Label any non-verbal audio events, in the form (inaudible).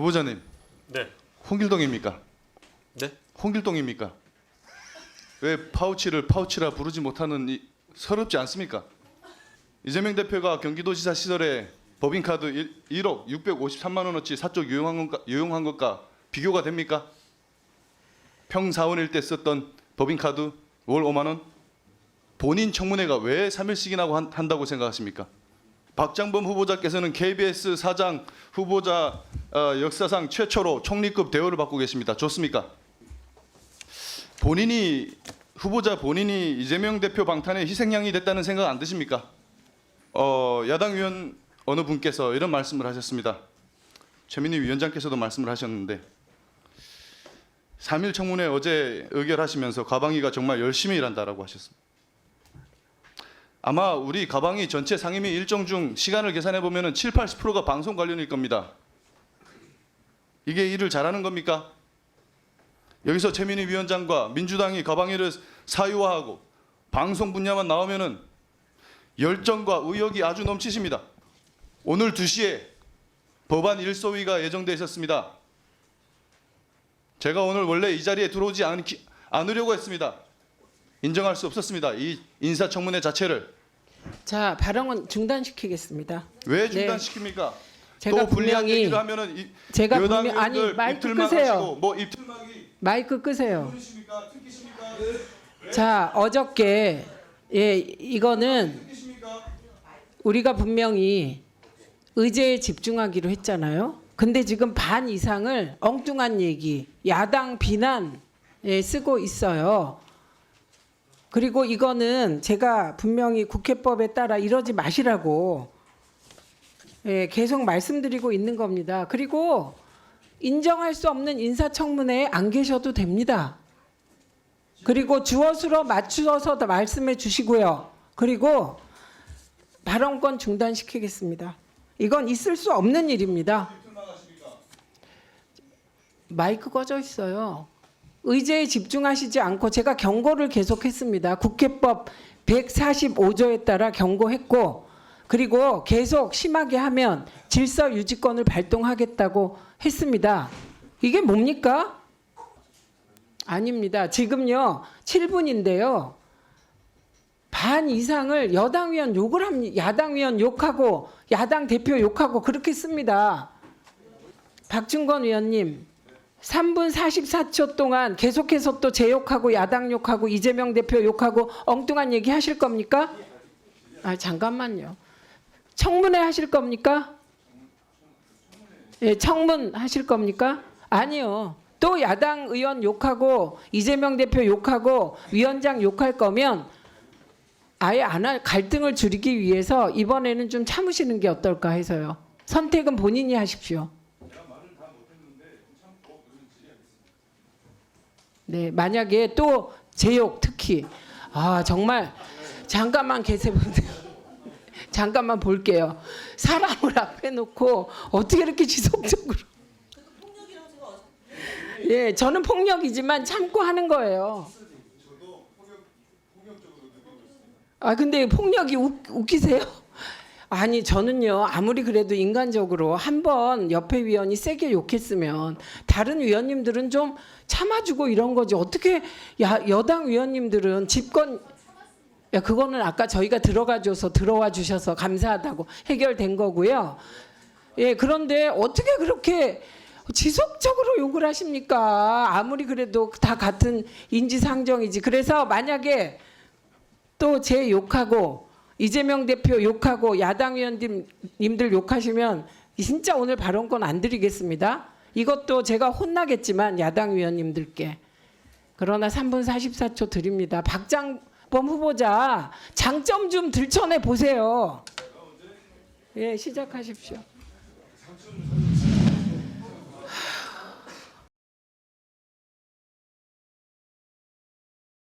후보자님, 네. 홍길동입니까? 네? 홍길동입니까? 왜 파우치를 파우치라 부르지 못하는 이, 서럽지 않습니까? 이재명 대표가 경기도지사 시절에 법인카드 1, 1억 653만 원어치 사적 유용한 것과, 유용한 것과 비교가 됩니까? 평사원일 때 썼던 법인카드 월 5만 원? 본인 청문회가 왜 3일씩이나 한, 한다고 생각하십니까? 박장범 후보자께서는 KBS 사장 후보자 어, 역사상 최초로 총리급 대우를 받고 계십니다. 좋습니까? 본인이 후보자 본인이 이재명 대표 방탄의 희생양이 됐다는 생각 안 드십니까? 어, 야당 위원 어느 분께서 이런 말씀을 하셨습니다. 최민희 위원장께서도 말씀을 하셨는데 3일 청문회 어제 의결하시면서 가방위가 정말 열심히 일한다라고 하셨습니다. 아마 우리 가방위 전체 상임위 일정 중 시간을 계산해 보면은 7, 80%가 방송 관련일 겁니다. 이게 일을 잘하는 겁니까? 여기서 최민희 위원장과 민주당이 가방위를 사유화하고 방송 분야만 나오면은 열정과 의욕이 아주 넘치십니다. 오늘 2시에 법안 일소위가 예정돼 있었습니다. 제가 오늘 원래 이 자리에 들어오지 않기, 않으려고 했습니다. 인정할 수 없었습니다. 이 인사청문회 자체를 자 발언은 중단시키겠습니다. 왜 네. 중단시킵니까? 제가 또 불리한 분명히 얘기를 하면은 이, 제가 여당 분명 아니 의원들 마이크 끄세요. 하시고 뭐 입틀막이 마이크 끄세요. 누르십니까? 특기십니까? 자 어저께 예 이거는 특기십니까? 우리가 분명히 의제에 집중하기로 했잖아요. 근데 지금 반 이상을 엉뚱한 얘기, 야당 비난에 쓰고 있어요. 그리고 이거는 제가 분명히 국회법에 따라 이러지 마시라고 예, 계속 말씀드리고 있는 겁니다. 그리고 인정할 수 없는 인사청문회에 안 계셔도 됩니다. 그리고 주어수로 맞추어서 더 말씀해 주시고요. 그리고 발언권 중단시키겠습니다. 이건 있을 수 없는 일입니다. 마이크 꺼져 있어요. 의제에 집중하시지 않고 제가 경고를 계속했습니다. 국회법 145조에 따라 경고했고 그리고 계속 심하게 하면 질서 유지권을 발동하겠다고 했습니다. 이게 뭡니까? 아닙니다. 지금요 7분인데요. 반 이상을 여당 위원 욕을 합니다. 야당 위원 욕하고 야당 대표 욕하고 그렇게 씁니다. 박준건 위원님 3분 44초 동안 계속해서 또 제 욕하고 야당 욕하고 이재명 대표 욕하고 엉뚱한 얘기 하실 겁니까? 아 잠깐만요. 청문회 하실 겁니까? 예, 청문 하실 겁니까? 아니요. 또 야당 의원 욕하고 이재명 대표 욕하고 위원장 욕할 거면 아예 안 할 갈등을 줄이기 위해서 이번에는 좀 참으시는 게 어떨까 해서요. 선택은 본인이 하십시오. 네, 만약에 또 제욕 특히 아 정말 잠깐만 계세요. (laughs) 잠깐만 볼게요. 사람을 앞에 놓고 어떻게 이렇게 지속적으로 예, 저는 폭력이지만 참고 하는 거예요. 아 근데 폭력이 웃, 웃기세요? 아니 저는요 아무리 그래도 인간적으로 한 번 옆에 위원이 세게 욕했으면 다른 위원님들은 좀 참아주고 이런 거지 어떻게 야, 여당 위원님들은 집권 야 그거는 아까 저희가 들어가 줘서 들어와 주셔서 감사하다고 해결된 거고요. 예 그런데 어떻게 그렇게 지속적으로 욕을 하십니까? 아무리 그래도 다 같은 인지상정이지. 그래서 만약에 또 제 욕하고 이재명 대표 욕하고 야당 의원님들 욕하시면 진짜 오늘 발언권 안 드리겠습니다. 이것도 제가 혼나겠지만 야당 의원님들께 그러나 3분 44초 드립니다. 박장 범 후보자 장점 좀 들춰내 보세요. 예, 시작하십시오.